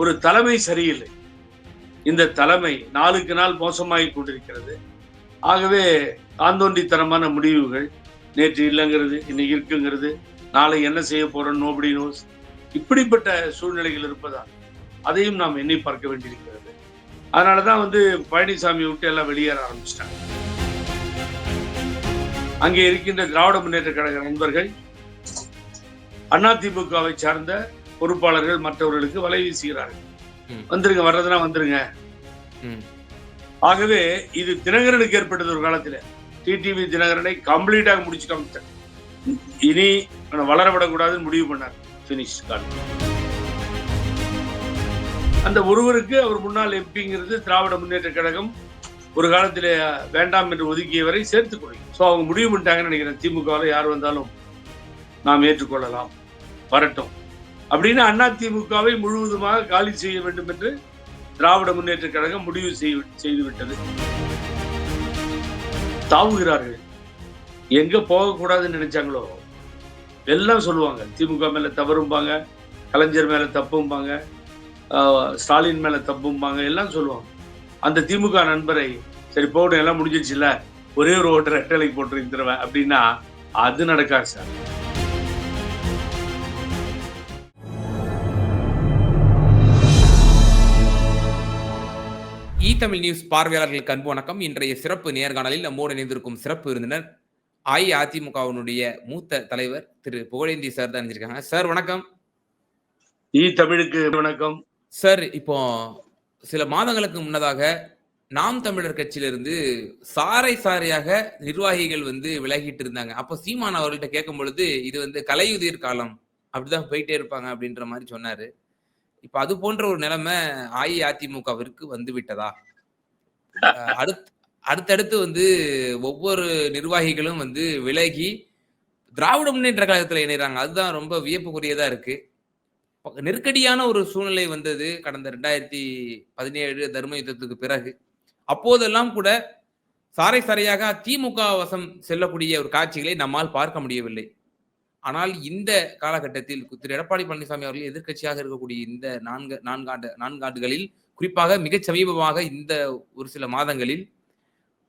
ஒரு தலைமை சரியில்லை. இந்த தலைமை நாளுக்கு நாள் மோசமாகி கொண்டிருக்கிறது. ஆகவே ஆந்தோண்டித்தனமான முடிவுகள் நேற்று இல்லைங்கிறது இன்னைக்கு இருக்குங்கிறது நாளை என்ன செய்ய போறோம் நோபடி நோஸ். இப்படிப்பட்ட சூழ்நிலைகள் இருப்பதால் அதையும் நாம் எண்ணி பார்க்க வேண்டியிருக்கிறது. அதனாலதான் வந்து பழனிசாமி விட்டு எல்லாம் வெளியேற ஆரம்பிச்சிட்டாங்க. அங்கே இருக்கின்ற திராவிட முன்னேற்ற கழக நண்பர்கள் அதிமுகவை சார்ந்த பொறுப்பாளர்கள் மற்றவர்களுக்கு வலை வீசுகிறார்கள். வந்துருங்க வர்றதுனா வந்துருங்க. ஆகவே இது தினகரனுக்கு ஏற்பட்டது ஒரு காலத்துல. டிடிவி தினகரனை கம்ப்ளீட்டாக முடிச்சு காமிச்சார். இனி அவனை வளர விடக்கூடாதுன்னு முடிவு பண்ணார். பினிஷ் கால் அந்த ஒருவருக்கு அவர் முன்னாள் எம்பிங்கிறது திராவிட முன்னேற்ற கழகம் ஒரு காலத்திலே வேண்டாம் என்று ஒதுக்கியவரை சேர்த்துக் கொள்ளும். ஸோ அவங்க முடிவு பண்ணிட்டாங்கன்னு நினைக்கிறேன். திமுகவில் யார் வந்தாலும் நாம் ஏற்றுக்கொள்ளலாம். வரட்டும். அப்படின்னு அண்ணா திமுகவை முழுவதுமாக காலி செய்ய வேண்டும் என்று திராவிட முன்னேற்ற கழகம் முடிவு செய்துவிட்டது. தாவுகிறார்கள். எங்க போகக்கூடாதுன்னு நினைச்சாங்களோ? எல்லாம் சொல்லுவாங்க. திமுக மேல தவறும்பாங்க கலைஞர் மேல தப்பும்பாங்க ஸ்டாலின் மேல தப்பும்பாங்க எல்லாம் சொல்லுவாங்க. அந்த திமுக நண்பரை சரி போகணும் எல்லாம் முடிஞ்சிருச்சுல்ல ஒரே ஒரு ஓட்டர் ரெட்டலைக்கு போட்டு இருந்துருவேன் அப்படின்னா அது நடக்காது சார். தமிழ் நியூஸ் பார்வையாளர்களுக்கு அன்பு வணக்கம். இன்றைய சிறப்பு நேர்காணலில் நம்மோடு இணைந்திருக்கும் சிறப்பு விருந்தினர் அஇஅதிமுகவினுடைய மூத்த தலைவர் திரு புகழேந்தி சார் தான் இணைஞ்சிருக்காங்க. சார் வணக்கம். ஈ தமிழுக்கு வணக்கம். சார் இப்போ சில மாதங்களுக்கு முன்னதாக நாம் தமிழர் கட்சியிலிருந்து சாறை சாறையாக நிர்வாகிகள் வந்து விலகிட்டு இருந்தாங்க. அப்போ சீமான் அவர்கள்ட்ட கேட்கும் பொழுது இது வந்து கலையுதிர் காலம் அப்படிதான் போயிட்டே இருப்பாங்க அப்படின்ற மாதிரி சொன்னாரு. இப்ப அது போன்ற ஒரு நிலைமை அஇஅதிமுகவிற்கு வந்து விட்டதா? அடுத்தடுத்து வந்து ஒவ்வொரு நிர்வாகிகளும் வந்து விலகி திராவிட முன்னேற்ற கழகத்தில் இணைகிறாங்க அதுதான் ரொம்ப வியப்புக்குரியதா இருக்கு. நெருக்கடியான ஒரு சூழ்நிலை வந்தது கடந்த ரெண்டாயிரத்தி பதினேழு தர்ம யுத்தத்துக்கு பிறகு. அப்போதெல்லாம் கூட சாரை சாரையாக திமுக வசம் செல்லக்கூடிய ஒரு காட்சிகளை நம்மால் பார்க்க முடியவில்லை. ஆனால் இந்த காலகட்டத்தில் திரு. எடப்பாடி பழனிசாமி அவர்கள் எதிர்க்கட்சியாக இருக்கக்கூடிய இந்த நான்கு நான்காண்டு நான்காண்டுகளில் குறிப்பாக மிகச் சமீபமாக இந்த ஒரு சில மாதங்களில்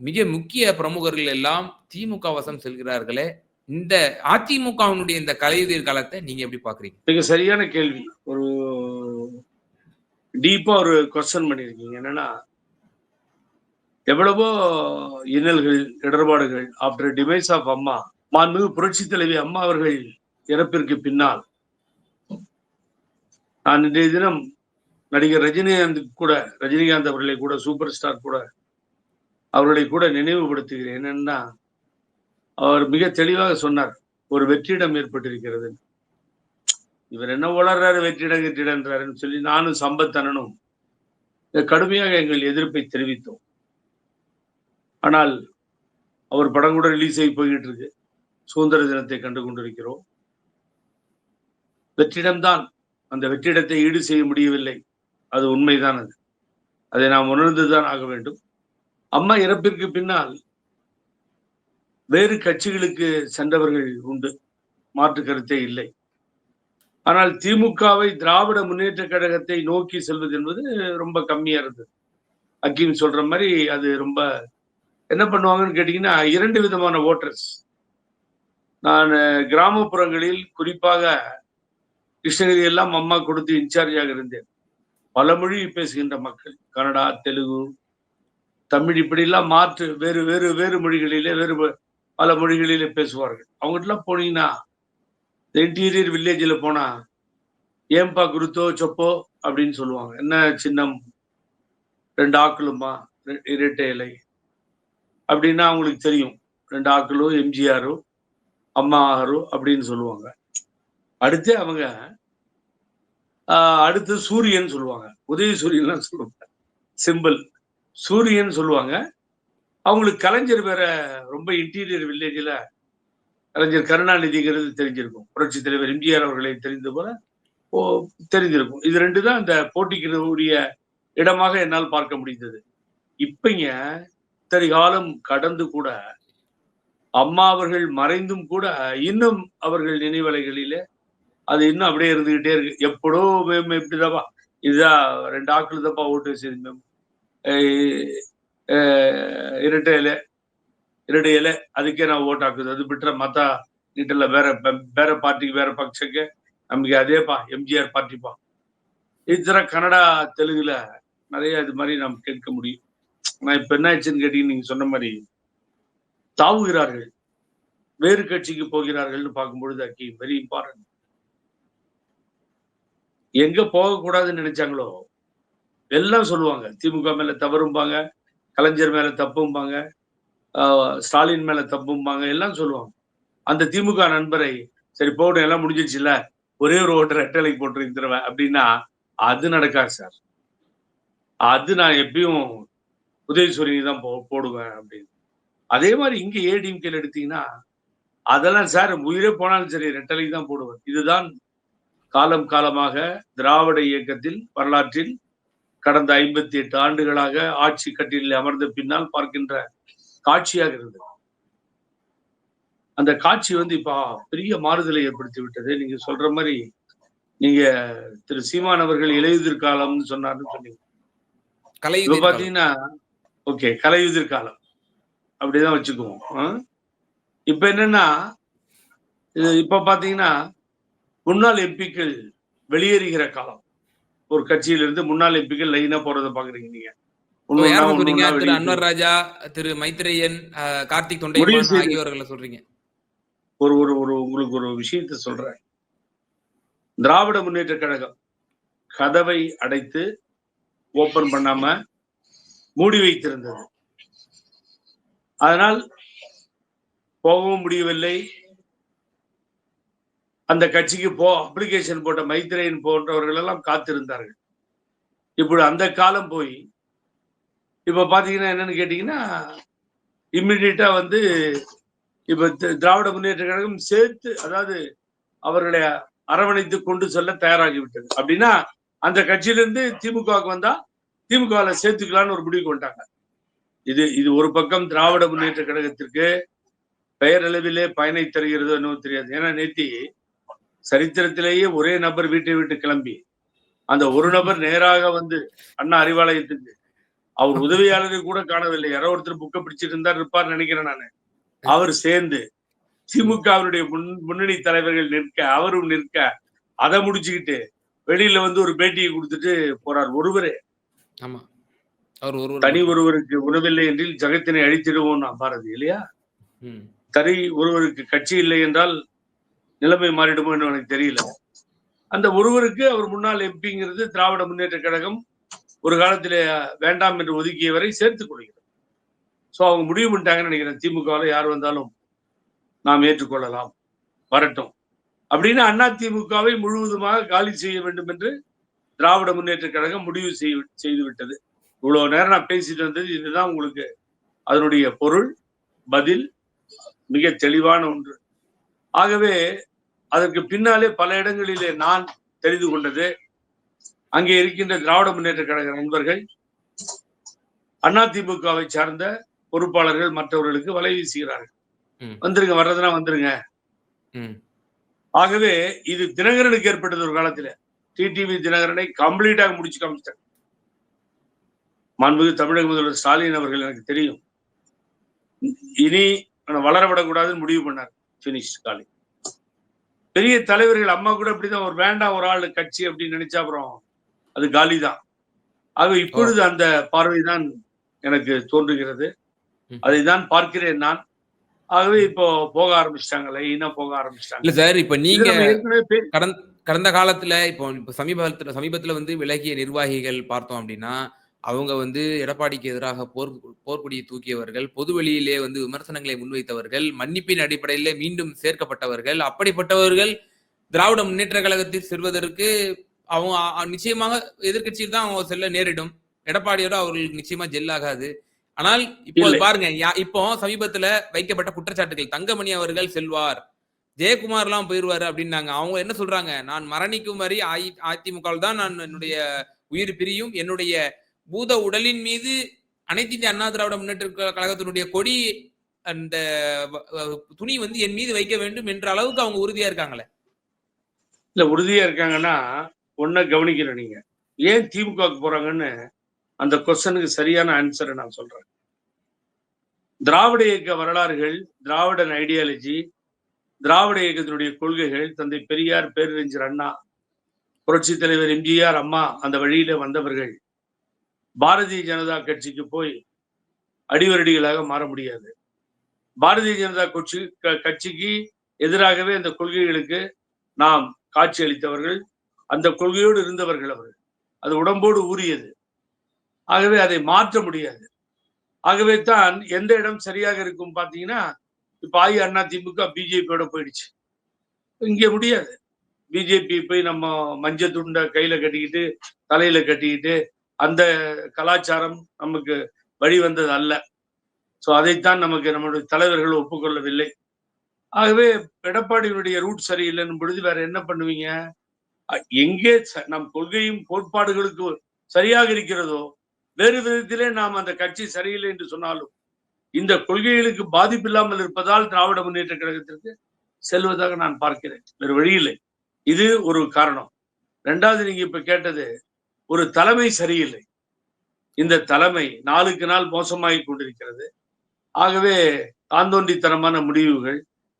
மிக முக்கிய பிரமுகர்கள் எல்லாம் திமுக வசம் செல்கிறார்களே. இந்த அதிமுகவினுடைய இந்த கலையுதிர் காலத்தை நீங்க எப்படி பாக்குறீங்க மிக சரியான கேள்வி. ஒரு டீப்பா ஒரு கொஸ்டின் பண்ணியிருக்கீங்க. என்னன்னா எவ்வளவோ இன்னல்கள் இடர்பாடுகள் ஆஃப்டர் டிவைஸ் ஆஃப் அம்மா மாண்புமிகு புரட்சி தலைவி அம்மா அவர்கள் இறப்பிற்கு பின்னால் நான் இன்றைய தினம் நடிகர் ரஜினிகாந்த் கூட ரஜினிகாந்த் அவர்களை கூட சூப்பர் ஸ்டார் கூட அவர்களை கூட நினைவுபடுத்துகிறேன். என்னன்னா அவர் மிக தெளிவாக சொன்னார் ஒரு வெற்றிடம் ஏற்பட்டிருக்கிறது. இவர் என்ன வளர்றாரு வெற்றிடம் வெற்றிடன்றாருன்னு சொல்லி நானும் சம்பத்தனனும் கடுமையாக எங்கள் எதிர்ப்பை தெரிவித்தோம். ஆனால் அவர் படம் கூட ரிலீஸ் ஆகி போய்கிட்டு இருக்கு சுதந்திர தினத்தை கண்டு கொண்டிருக்கிறோம். வெற்றிடம்தான். அந்த வெற்றிடத்தை ஈடு செய்ய முடியவில்லை. அது உண்மைதான் அது அதை நாம் உணர்ந்துதான் ஆக வேண்டும். அம்மா இறப்பிற்கு பின்னால் வேறு கட்சிகளுக்கு சென்றவர்கள் உண்டு. மாற்று கருத்தே இல்லை. ஆனால் திமுகவை திராவிட முன்னேற்ற கழகத்தை நோக்கி செல்வது என்பது ரொம்ப கம்மியா இருந்தது. அக்கீம் சொல்ற மாதிரி அது ரொம்ப என்ன பண்ணுவாங்கன்னு கேட்டீங்கன்னா இரண்டு விதமான ஓட்டர்ஸ் நான் கிராமப்புறங்களில் குறிப்பாக கிருஷ்ணகிரி எல்லாம் அம்மா கொடுத்து இன்சார்ஜாக இருந்தேன். பல மொழி பேசுகின்ற மக்கள். கன்னடா தெலுங்கு தமிழ் இப்படிலாம் மாற்று வேறு வேறு வேறு மொழிகளிலே வேறு பல மொழிகளிலே பேசுவார்கள். அவங்ககிட்டலாம் போனீங்கன்னா இன்டீரியர் வில்லேஜில் போனா ஏம்பா குருத்தோ சொப்போ அப்படின்னு சொல்லுவாங்க. என்ன சின்னம்? ரெண்டு ஆக்களுமா? இரட்டை இலை. அப்படின்னா அவங்களுக்கு தெரியும். ரெண்டு ஆக்களோ எம்ஜிஆரோ அம்மாரோ அப்படின்னு சொல்லுவாங்க. அடுத்து அவங்க அடுத்து சூரியன் சொல்லுவாங்க. உதய சூரியன்லாம் சொல்லுவாங்க. சிம்பிள் சூரியன் சொல்லுவாங்க. அவங்களுக்கு கலைஞர் வேற ரொம்ப இன்டீரியர் வில்லேஜில் கலைஞர் கருணாநிதிங்கிறது தெரிஞ்சிருக்கும். புரட்சி தலைவர் எம்ஜிஆர் அவர்களை தெரிந்த போல ஓ தெரிஞ்சிருக்கும். இது ரெண்டு தான் அந்த போட்டிக்கு உரிய இடமாக என்னால் பார்க்க முடிந்தது. இப்பங்க இத்தனை காலம் கடந்து கூட அம்மா அவர்கள் மறைந்தும் கூட இன்னும் அவர்கள் நினைவலைகளிலே அது இன்னும் அப்படியே இருந்துகிட்டே இருக்கு. எப்படோ மேம் இப்படிதாப்பா. இதுதான் ரெண்டு ஆட்கள் தப்பா ஓட்டு வச்சது மேம். இரட்டை இலை இரட்டை இலை அதுக்கே நான் ஓட்டாக்குது அது விட்டுற மத்த நீட்டில் வேற வேற பார்ட்டிக்கு வேற பக்ஷக்கு நமக்கு அதேப்பா எம்ஜிஆர் பார்ட்டிப்பா. இதுற கன்னடா தெலுங்குல நிறைய இது மாதிரி நாம் கேட்க முடியும். நான் இப்ப என்ன ஆச்சுன்னு கேட்டீங்க நீங்க சொன்ன மாதிரி தாவுகிறார்கள். வேறு கட்சிக்கு போகிறார்கள்னு பார்க்கும்பொழுது அக்கி வெரி இம்பார்ட்டன்ட் எங்க போகக்கூடாதுன்னு நினைச்சாங்களோ? எல்லாம் சொல்லுவாங்க. திமுக மேல தவறும்பாங்க கலைஞர் மேல தப்பும்பாங்க ஆஹ் ஸ்டாலின் மேல தப்பும்பாங்க எல்லாம் சொல்லுவாங்க. அந்த திமுக நண்பரை சரி போகணும் எல்லாம் முடிஞ்சிருச்சுல்ல ஒரே ஒரு ஓட்டர் ரெட்டலைக்கு போட்டு தருவேன் அப்படின்னா அது நடக்காது சார். அது நான் எப்பயும் உதயசூரியனி தான் போ போடுவேன் அப்படின்னு. அதே மாதிரி இங்க ஏடிஎம்கேல எடுத்தீங்கன்னா அதெல்லாம் சார் உயிரே போனாலும் சரி ரெட்டலைக்கு தான் போடுவேன். இதுதான் காலம் காலமாக திராவிட இயக்கத்தில் வரலாற்றில் கடந்த ஐம்பத்தி எட்டு ஆண்டுகளாக ஆட்சி கட்டிலில் அமர்ந்த பின்னால் பார்க்கின்ற காட்சியாக இருந்தது அந்த காட்சி வந்து இப்ப பெரிய மாறுதலை ஏற்படுத்தி விட்டது நீங்க சொல்ற மாதிரி நீங்க திரு சீமான் அவர்கள் இலையுதிர் காலம்னு சொன்னாருன்னு சொன்னீங்க இப்ப. பாத்தீங்கன்னா ஓகே கலையுதிர் காலம் அப்படிதான் வச்சுக்குவோம்? இப்ப என்னன்னா இப்ப பாத்தீங்கன்னா முன்னாள் எம்பிக்கள் வெளியேறுகிற காலம். ஒரு கட்சியில இருந்து முன்னாள் எம்பிக்கள் லைனா போறத பாக்குறீங்க நீங்க. திரு அன்வர் ராஜா திரு மைத்ரேயன் கார்த்திக் தொண்டைமான் செய்து- ஆகியோர்களை சொல்றீங்க. ஒரு ஒரு ஒரு உங்களுக்கு ஒரு விஷயத்தை சொல்றேன். திராவிட முன்னேற்ற கழகம் கதவை அடைத்து ஓபன் பண்ணாம மூடி வைத்திருந்தது. அதனால் போகவும் முடியவில்லை. அந்த கட்சிக்கு போ அப்ளிகேஷன் போட்ட மைத்ரேயன் போன்றவர்கள் எல்லாம் காத்திருந்தார்கள். இப்படி அந்த காலம் போய் இப்ப பாத்தீங்கன்னா என்னன்னு கேட்டீங்கன்னா இம்மிடியட்டா வந்து இப்ப திராவிட முன்னேற்ற கழகம் சேர்த்து அதாவது அவர்களை அரவணைத்து கொண்டு செல்ல தயாராகிவிட்டது. அப்படின்னா அந்த கட்சியிலிருந்து திமுகவுக்கு வந்தா திமுகவில் சேர்த்துக்கலாம்னு ஒரு முடிவு கொண்டாங்க இது இது ஒரு பக்கம் திராவிட முன்னேற்ற கழகத்திற்கு பெயரளவிலே பயனை தருகிறதோ என்னவோ தெரியாது. ஏன்னா நேத்தி சரித்திரத்திலேயே ஒரே நபர் வீட்டை விட்டு கிளம்பி. அந்த ஒரு நபர் நேராக வந்து அண்ணா அறிவாலயத்துக்கு. அவர் உதவியாளரை கூட காணவில்லை. யாரோ ஒருத்தர் புக்கை பிடிச்சிட்டு இருந்தார் இருப்பார் நினைக்கிறேன் நானு. அவர் சேர்ந்து திமுகவினுடைய முன் முன்னணி தலைவர்கள் நிற்க அவரும் நிற்க அதை முடிச்சுக்கிட்டு வெளியில வந்து ஒரு பேட்டியை கொடுத்துட்டு போறார். ஒருவரே. ஆமா. அவர் ஒரு தனி ஒருவருக்கு உணவில்லை என்றில் ஜகத்தினை அழித்திடுவோம் நான் பாரதி இல்லையா. தனி ஒருவருக்கு கட்சி இல்லை என்றால் நிலைமை மாறிடுமோ என்று எனக்கு தெரியல. அந்த ஒருவருக்கு அவர் முன்னாள் எம்பிங்கிறது திராவிட முன்னேற்ற கழகம் ஒரு காலத்திலே வேண்டாம் என்று ஒதுக்கியவரை சேர்த்துக் கொள்கிறது. ஸோ அவங்க முடிவு பண்ணிட்டாங்கன்னு நினைக்கிறேன். திமுகவில் யார் வந்தாலும் நாம் ஏற்றுக்கொள்ளலாம். வரட்டும். அப்படின்னு அண்ணா திமுகவை முழுவதுமாக காலி செய்ய வேண்டும் என்று திராவிட முன்னேற்ற கழகம் முடிவு செய்து செய்து விட்டது நேரம் நான் பேசிட்டு வந்தது இதுதான் உங்களுக்கு அதனுடைய பொருள் பதில் மிக தெளிவான ஒன்று. ஆகவே அதற்கு பின்னாலே பல இடங்களிலே நான் தெரிந்து கொண்டது. அங்கே இருக்கின்ற திராவிட முன்னேற்ற கழக நண்பர்கள் அதிமுகவை சார்ந்த பொறுப்பாளர்கள் மற்றவர்களுக்கு வலை வீசுகிறார்கள். வந்துருங்க வர்றதுனா வந்துருங்க. ஆகவே இது தினகரனுக்கு ஏற்பட்டது ஒரு காலத்துல. டிடிவி தினகரனை கம்ப்ளீட்டாக முடிச்சு காமிச்சிட்டாங்க மாண்புமிகு தமிழக முதல்வர் ஸ்டாலின் அவர்கள் எனக்கு தெரியும். இனி வளர விடக்கூடாதுன்னு முடிவு பண்ணார். பினிஷ் ஸ்டாலின் பெரிய தலைவர்கள் அம்மா கூட இப்படிதான் ஒரு வேண்டாம் ஒரு ஆள் கட்சி அப்படின்னு நினைச்சா அப்புறம் அது காலி தான் ஆக இப்பொழுது அந்த பார்வைதான் எனக்கு தோன்றுகிறது. அதை தான் பார்க்கிறேன் நான். ஆகவே இப்போ போக ஆரம்பிச்சிட்டாங்க லைனா போக ஆரம்பிச்சிட்டாங்க. இல்ல சார் இப்ப நீங்க கடந்த கடந்த காலத்துல இப்போ இப்போ சமீபத்துல சமீபத்துல வந்து விலகிய நிர்வாகிகள் பார்த்தோம் அப்படின்னா அவங்க வந்து எடப்பாடிக்கு எதிராக போர் போர்க்கொடியை தூக்கியவர்கள் பொது வெளியிலே வந்து விமர்சனங்களை முன்வைத்தவர்கள் மன்னிப்பின் அடிப்படையிலே மீண்டும் சேர்க்கப்பட்டவர்கள் அப்படிப்பட்டவர்கள் திராவிட முன்னேற்ற கழகத்தில் செல்வதற்கு அவங்க நிச்சயமாக எதிர்க்கட்சியில் தான் அவங்க செல்ல நேரிடும். எடப்பாடியோட அவர்களுக்கு நிச்சயமா ஜெல் ஆகாது. ஆனால் இப்போ. பாருங்க இப்போ சமீபத்துல வைக்கப்பட்ட குற்றச்சாட்டுகள் தங்கமணி அவர்கள் செல்வார் ஜெயக்குமார் எல்லாம் போயிருவாரு அப்படின்னாங்க. அவங்க என்ன சொல்றாங்க? நான் மரணிக்கும் வரை அதிமுக தான் நான் என்னுடைய உயிர் பிரியும் என்னுடைய பூத உடலின் மீது அனைத்து இந்திய அண்ணா திராவிட முன்னேற்ற கழகத்தினுடைய கொடி அந்த துணி வந்து என் மீது வைக்க வேண்டும் என்ற அளவுக்கு அவங்க உறுதியா இருக்காங்களே? இல்ல உறுதியா இருக்காங்கன்னா ஒன்ன கவனிக்கணும் நீங்க. ஏன் திமுக போறாங்கன்னு அந்த கொஸ்டனுக்கு சரியான ஆன்சரை நான் சொல்றேன். திராவிட இயக்க வரலாறுகள் திராவிடன் ஐடியாலஜி திராவிட இயக்கத்தினுடைய கொள்கைகள் தந்தை பெரியார் பேரறிஞர் அண்ணா புரட்சி தலைவர் எம்ஜிஆர் அம்மா அந்த வழியில வந்தவர்கள். பாரதிய ஜனதா கட்சிக்கு போய் அடிவரடிகளாக மாற முடியாது. பாரதிய ஜனதா கட்சி க- கட்சிக்கு எதிராகவே அந்த கொள்கைகளுக்கு நாம் காட்சி அளித்தவர்கள் அந்த கொள்கையோடு இருந்தவர்கள் அவர்கள். அது உடம்போடு ஊறியது. ஆகவே அதை மாற்ற முடியாது. ஆகவே தான் எந்த இடம் சரியாக இருக்கும் பாத்தீங்கன்னா இப்ப ஆயி அண்ணா திமுக பிஜேபியோட போயிடுச்சு. இங்க முடியாது. பிஜேபி போய் நம்ம மஞ்சள் துண்டை கையில கட்டிக்கிட்டு தலையில கட்டிக்கிட்டு அந்த கலாச்சாரம் நமக்கு வழி வந்தது அல்ல. சோ அதைத்தான் நமக்கு நம்முடைய தலைவர்கள் ஒப்புக்கொள்ளவில்லை. ஆகவே எடப்பாடியினுடைய ரூட் சரியில்லைன்னு பொழுது வேற என்ன பண்ணுவீங்க? எங்கே நம் கொள்கையும் கோட்பாடுகளுக்கு சரியாக இருக்கிறதோ வேறு விதத்திலே நாம் அந்த கட்சி சரியில்லை என்று சொன்னாலும் இந்த கொள்கைகளுக்கு பாதிப்பு இல்லாமல் இருப்பதால் திராவிட முன்னேற்ற கழகத்திற்கு செல்வதாக நான் பார்க்கிறேன். வேறு வழியில்லை இது ஒரு காரணம். ரெண்டாவது நீங்க இப்ப கேட்டது ஒரு தலைமை சரியில்லை. இந்த தலைமை நாளுக்கு நாள் மோசமாகி கொண்டிருக்கிறது. ஆகவே தாந்தோண்டித்தனமான முடிவுகள்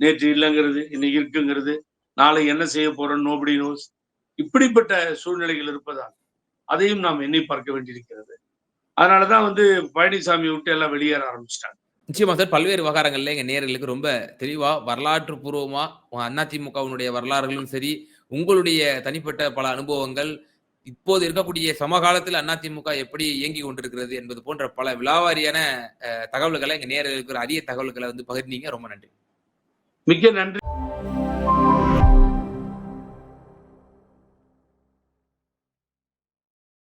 நேற்று இல்லைங்கிறது இன்னைக்கு இருக்குங்கிறது நாளை என்ன செய்ய போறோம் நோபடி நோஸ் இப்படிப்பட்ட சூழ்நிலைகள் இருப்பதால் அதையும் நாம் எண்ணி பார்க்க வேண்டியிருக்கிறது. அதனாலதான் வந்து பழனிசாமி விட்டு எல்லாம் வெளியேற ஆரம்பிச்சிட்டாங்க. நிச்சயமா சார் பல்வேறு விவகாரங்கள்ல எங்க நேர்களுக்கு ரொம்ப தெளிவா வரலாற்று பூர்வமா அதிமுகவினுடைய வரலாறுகளும் சரி உங்களுடைய தனிப்பட்ட பல அனுபவங்கள் இப்போது இருக்கக்கூடிய சமகாலத்தில் அதிமுக எப்படி இயங்கி கொண்டிருக்கிறது என்பது போன்ற பல விழாவாரியான தகவல்களை எங்க நேரில் இருக்கிற அரிய தகவல்களை வந்து பகிர்ந்தீங்க. ரொம்ப நன்றி. மிக்க நன்றி.